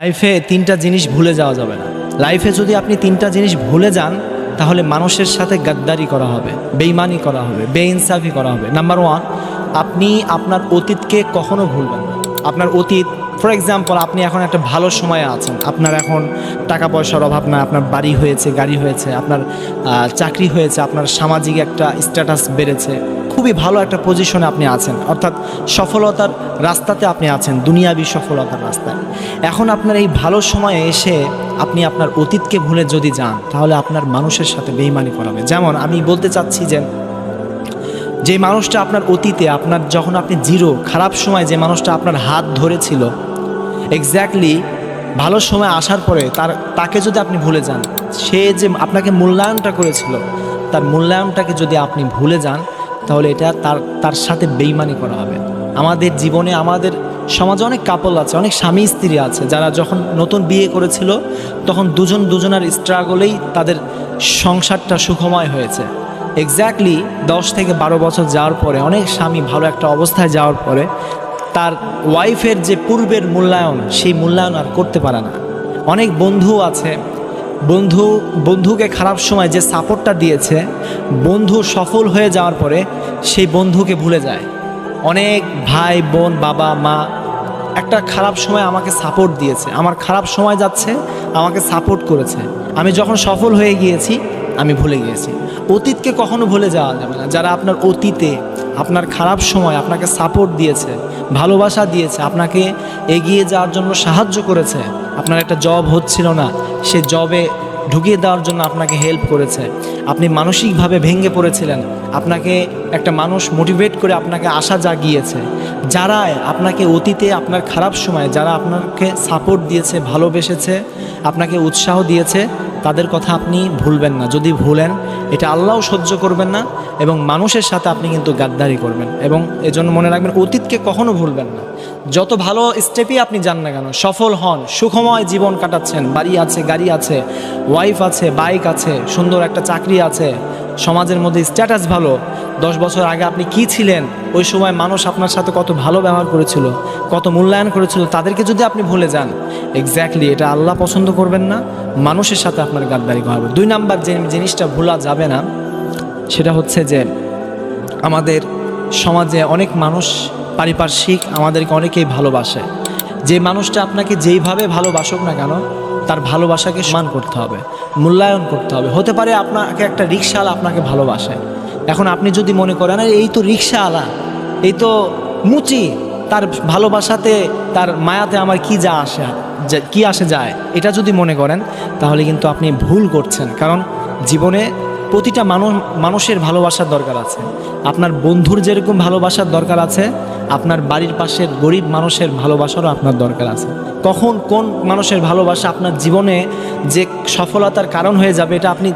লাইফে তিনটা জিনিস ভুলে যাওয়া যাবে না। লাইফে যদি আপনি তিনটা জিনিস ভুলে যান, তাহলে মানুষের সাথে গাদ্দারি করা হবে বেইমানি করা হবে, বেইনসাফি করা হবে। নাম্বার ওয়ান আপনি আপনার অতীতকে কখনো ভুলবেন না। আপনার অতীত ফর এক্সাম্পল আপনি এখন একটা ভালো সময়ে আছেন। আপনার এখন টাকা পয়সার অভাব না আপনার বাড়ি হয়েছে, গাড়ি হয়েছে, আপনার চাকরি হয়েছে, আপনার সামাজিক একটা স্ট্যাটাস বেড়েছে। খুবই ভালো একটা পজিশনে আপনি আছেন। অর্থাৎ সফলতার রাস্তাতে আপনি আছেন, দুনিয়াবি সফলতার রাস্তায়। এখন আপনার এই ভালো সময়ে এসে আপনি আপনার অতীতকে ভুলে যদি যান, তাহলে আপনার মানুষের সাথে বেইমানি করাবে। যেমন আমি বলতে চাচ্ছি যে যে মানুষটা আপনার অতীতে, আপনার যখন আপনি জিরো খারাপ সময় যে মানুষটা আপনার হাত ধরেছিল এক্স্যাক্টলি ভালো সময় আসার পরে তার, তাকে যদি আপনি ভুলে যান, সে যে আপনাকে মূল্যায়নটা করেছিল, তার মূল্যায়নটাকে যদি আপনি ভুলে যান, তাহলে এটা তার তার সাথে বেইমানি করা হবে। আমাদের জীবনে, আমাদের সমাজে অনেক কাপল আছে, অনেক স্বামী স্ত্রী আছে, যারা যখন নতুন বিয়ে করেছিল, তখন দুজন দুজনের স্ট্রাগলেই তাদের সংসারটা সুখময় হয়েছে। এক্স্যাক্টলি দশ থেকে বারো বছর যাওয়ার পরে, অনেক স্বামী ভালো একটা অবস্থায় যাওয়ার পরে তার ওয়াইফের যে পূর্বের মূল্যায়ন, সেই মূল্যায়ন আর করতে পারে না। অনেক বন্ধু আছে। বন্ধু, বন্ধুকে খারাপ সময় যে সাপোর্টটা দিয়েছে, বন্ধু সফল হয়ে যাওয়ার পরে সেই বন্ধুকে ভুলে যায়। অনেক ভাই, বোন, বাবা, মা একটা খারাপ সময় আমাকে সাপোর্ট দিয়েছে। আমার খারাপ সময় যাচ্ছে, আমাকে সাপোর্ট করেছে। আমি যখন সফল হয়ে গিয়েছি, আমি ভুলে গিয়েছি। অতীতকে কখনো ভুলে যাওয়া যাবে না। যারা আপনার অতীতে আপনার খারাপ সময় আপনাকে সাপোর্ট দিয়েছে, ভালোবাসা দিয়েছে, আপনাকে এগিয়ে যাওয়ার জন্য সাহায্য করেছে। আপনার একটা জব হচ্ছিল না, সে জবে ঢুকিয়ে দেওয়ার জন্য আপনাকে হেল্প করেছে। আপনি মানসিকভাবে ভেঙে পড়েছিলেন। আপনাকে একটা মানুষ মোটিভেট করে আপনাকে আশা জাগিয়েছে। যারা আপনাকে অতীতে আপনার খারাপ সময় যারা আপনাকে সাপোর্ট দিয়েছে, ভালোবেসেছে, আপনাকে উৎসাহ দিয়েছে, তাদের কথা আপনি ভুলবেন না। যদি ভুলেন, এটা আল্লাহও সহ্য করবেন না এবং মানুষের সাথে আপনি কিন্তু গাদ্দারি করবেন এবং এজন্য মনে রাখবেন, অতীতকে কখনো ভুলবেন না। যত ভালো স্টেপই আপনি যান না কেন, সফল হন, সুখময় জীবন কাটাচ্ছেন, বাড়ি আছে, গাড়ি আছে ওয়াইফ আছে বাইক আছে, সুন্দর একটা চাকরি আছে, সমাজের মধ্যে স্ট্যাটাস ভালো, দশ বছর আগে আপনি কি ছিলেন, ওই সময় মানুষ আপনার সাথে কত ভালো ব্যবহার করেছিল, কত মূল্যায়ন করেছিল, তাদেরকে যদি আপনি ভুলে যান এক্স্যাক্টলি এটা আল্লাহ পছন্দ করবেন না, মানুষের সাথে আপনার গাদ্দারি হবে। দুই নাম্বার যে জিনিসটা ভোলা যাবে না, সেটা হচ্ছে যে আমাদের সমাজে অনেক মানুষ পারিপার্শ্বিক আমাদেরকে অনেকেই ভালোবাসে। যে মানুষটা আপনাকে যেইভাবে ভালোবাসুক না কেন তার ভালোবাসাকে সমান করতে হবে, মূল্যায়ন করতে হবে। হতে পারে আপনাকে একটা রিক্সাওয়ালা আপনাকে ভালোবাসে। এখন আপনি যদি মনে করেন এই তো রিক্সাওয়ালা এই তো মুচি, তার ভালোবাসাতে, তার মায়াতে আমার কি যা আসে কি আসে যায়? এটা যদি মনে করেন, তাহলে কিন্তু আপনি ভুল করছেন। কারণ জীবনে প্রতিটা মানুষ, মানুষের ভালোবাসার দরকার আছে। আপনার বন্ধুর যেরকম ভালোবাসার দরকার আছে, আপনার বাড়ির পাশের গরিব মানুষের ভালোবাসারও আপনার দরকার আছে। কখন কোন মানুষের ভালোবাসা আপনার জীবনে যে সফলতার কারণ হয়ে যাবে, এটা আপনি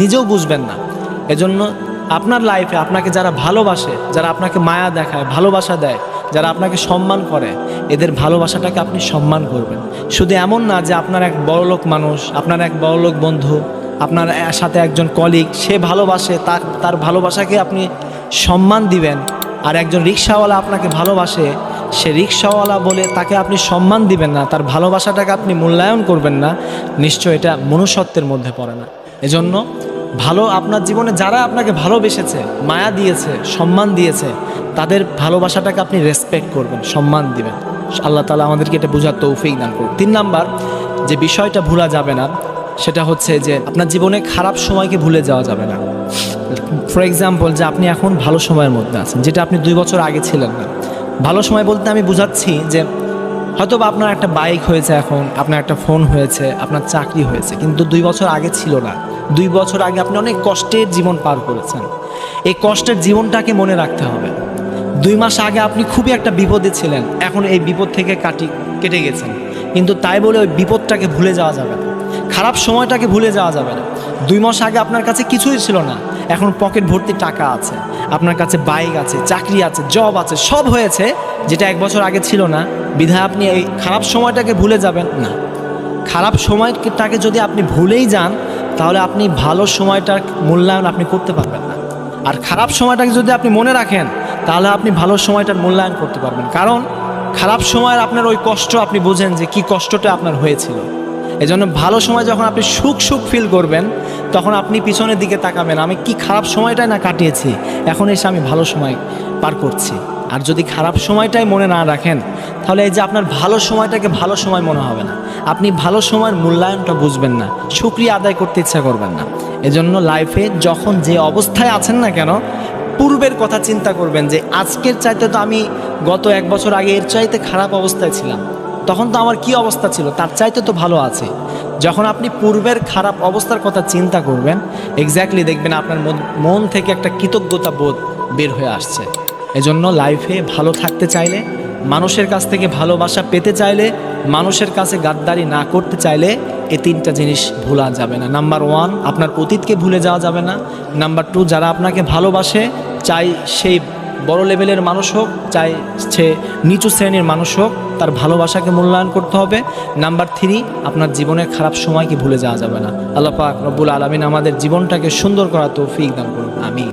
নিজেও বুঝবেন না। এজন্য আপনার লাইফে আপনাকে যারা ভালোবাসে, যারা আপনাকে মায়া দেখায়, ভালোবাসা দেয়, যারা আপনাকে সম্মান করে, এদের ভালোবাসাটাকে আপনি সম্মান করবেন। শুধু এমন না যে আপনার এক বড়লোক মানুষ, আপনার এক বড়লোক বন্ধু আপনার সাথে একজন কলিগ সে ভালোবাসে তার তার ভালোবাসাকে আপনি সম্মান দিবেন। আর একজন রিক্সাওয়ালা আপনাকে ভালোবাসে, সে রিক্সাওয়ালা বলে তাকে আপনি সম্মান দিবেন না, তার ভালোবাসাটাকে আপনি মূল্যায়ন করবেন না, নিশ্চয় এটা মনুষ্যত্বের মধ্যে পড়ে না। এজন্য ভালো আপনার জীবনে যারা আপনাকে ভালোবেসেছে, মায়া দিয়েছে, সম্মান দিয়েছে, তাদের ভালোবাসাটাকে আপনি রেসপেক্ট করবেন, সম্মান দিবেন। আল্লাহ তালা আমাদেরকে এটা বোঝার তৌফিক দান করুন। তিন নাম্বার, যে বিষয়টা ভোলা যাবে না সেটা হচ্ছে যে আপনার জীবনে খারাপ সময়কে ভুলে যাওয়া যাবে না। ফর এক্সাম্পল যে আপনি এখন ভালো সময়ের মধ্যে আছেন, যেটা আপনি দুই বছর আগে ছিলেন না। ভালো সময় বলতে আমি বুঝাচ্ছি যে হয়তো বা আপনার একটা বাইক হয়েছে এখন, আপনার একটা ফোন হয়েছে, আপনার চাকরি হয়েছে, কিন্তু দুই বছর আগে ছিল না। দুই বছর আগে আপনি অনেক কষ্টের জীবন পার করেছেন। এই কষ্টের জীবনটাকে মনে রাখতে হবে। দুই মাস আগে আপনি খুবই একটা বিপদে ছিলেন, এখন এই বিপদ থেকে কাটি, কেটে গেছেন। কিন্তু তাই বলে ওই বিপদটাকে ভুলে যাওয়া যাবে না। খারাপ সময়টাকে ভুলে যাওয়া যাবে না। দুই মাস আগে আপনার কাছে কিছুই ছিল না। এখন পকেট ভর্তি টাকা আছে, আপনার কাছে বাইক আছে, চাকরি আছে জব আছে, সব হয়েছে যেটা এক বছর আগে ছিল না। বিধায় আপনি এই খারাপ সময়টাকে ভুলে যাবেন না। খারাপ সময়টাকে যদি আপনি ভুলেই যান, তাহলে আপনি ভালো সময়টার মূল্যায়ন আপনি করতে পারবেন না। আর খারাপ সময়টাকে যদি আপনি মনে রাখেন, তাহলে আপনি ভালো সময়টার মূল্যায়ন করতে পারবেন। কারণ খারাপ সময়ের আপনার ওই কষ্ট আপনি বোঝেন যে কি কষ্টটা আপনার হয়েছিল। এজন্য ভালো সময় যখন আপনি সুখ সুখ ফিল করবেন, তখন আপনি পিছনের দিকে তাকাবেন, আমি কি খারাপ সময়টাই না কাটিয়েছি, এখন এসে আমি ভালো সময় পার করছি। আর যদি খারাপ সময়টাই মনে না রাখেন, তাহলে এই যে আপনার ভালো সময়টাকে ভালো সময় মনে হবে না। আপনি ভালো সময়ের মূল্যায়নটা বুঝবেন না, সুক্রিয়া আদায় করতে ইচ্ছা করবেন না। এজন্য লাইফে যখন যে অবস্থায় আছেন না কেন, পূর্বের কথা চিন্তা করবেন যে, আজকের চাইতে তো আমি গত এক বছর আগে এর চাইতে খারাপ অবস্থায় ছিলাম। তখন তো আমার কি অবস্থা ছিল? তার চাইতে তো ভালো আছে। যখন আপনি পূর্বের খারাপ অবস্থার কথা চিন্তা করবেন এক্স্যাক্টলি দেখবেন আপনার মন- থেকে একটা কৃতজ্ঞতা বোধ বের হয়ে আসছে। এজন্য লাইফে ভালো থাকতে চাইলে, মানুষের কাছ থেকে ভালোবাসা পেতে চাইলে, মানুষের কাছে গাদ্দারি না করতে চাইলে এই তিনটা জিনিস ভোলা যাবে না। নাম্বার ওয়ান আপনার অতীতকে ভুলে যাওয়া যাবে না। নাম্বার টু যারা আপনাকে ভালোবাসে, চাই সেই বড় লেভেলের মানুষ হোক, চাই সে নিচু শ্রেণির মানুষ হোক, তার ভালোবাসাকে মূল্যায়ন করতে হবে। নাম্বার থ্রি, আপনার জীবনের খারাপ সময়কে ভুলে যাওয়া যাবে না। আল্লাহ পাক রব্বুল আলমিন আমাদের জীবনটাকে সুন্দর করা তৌফিক দান করুন। আমি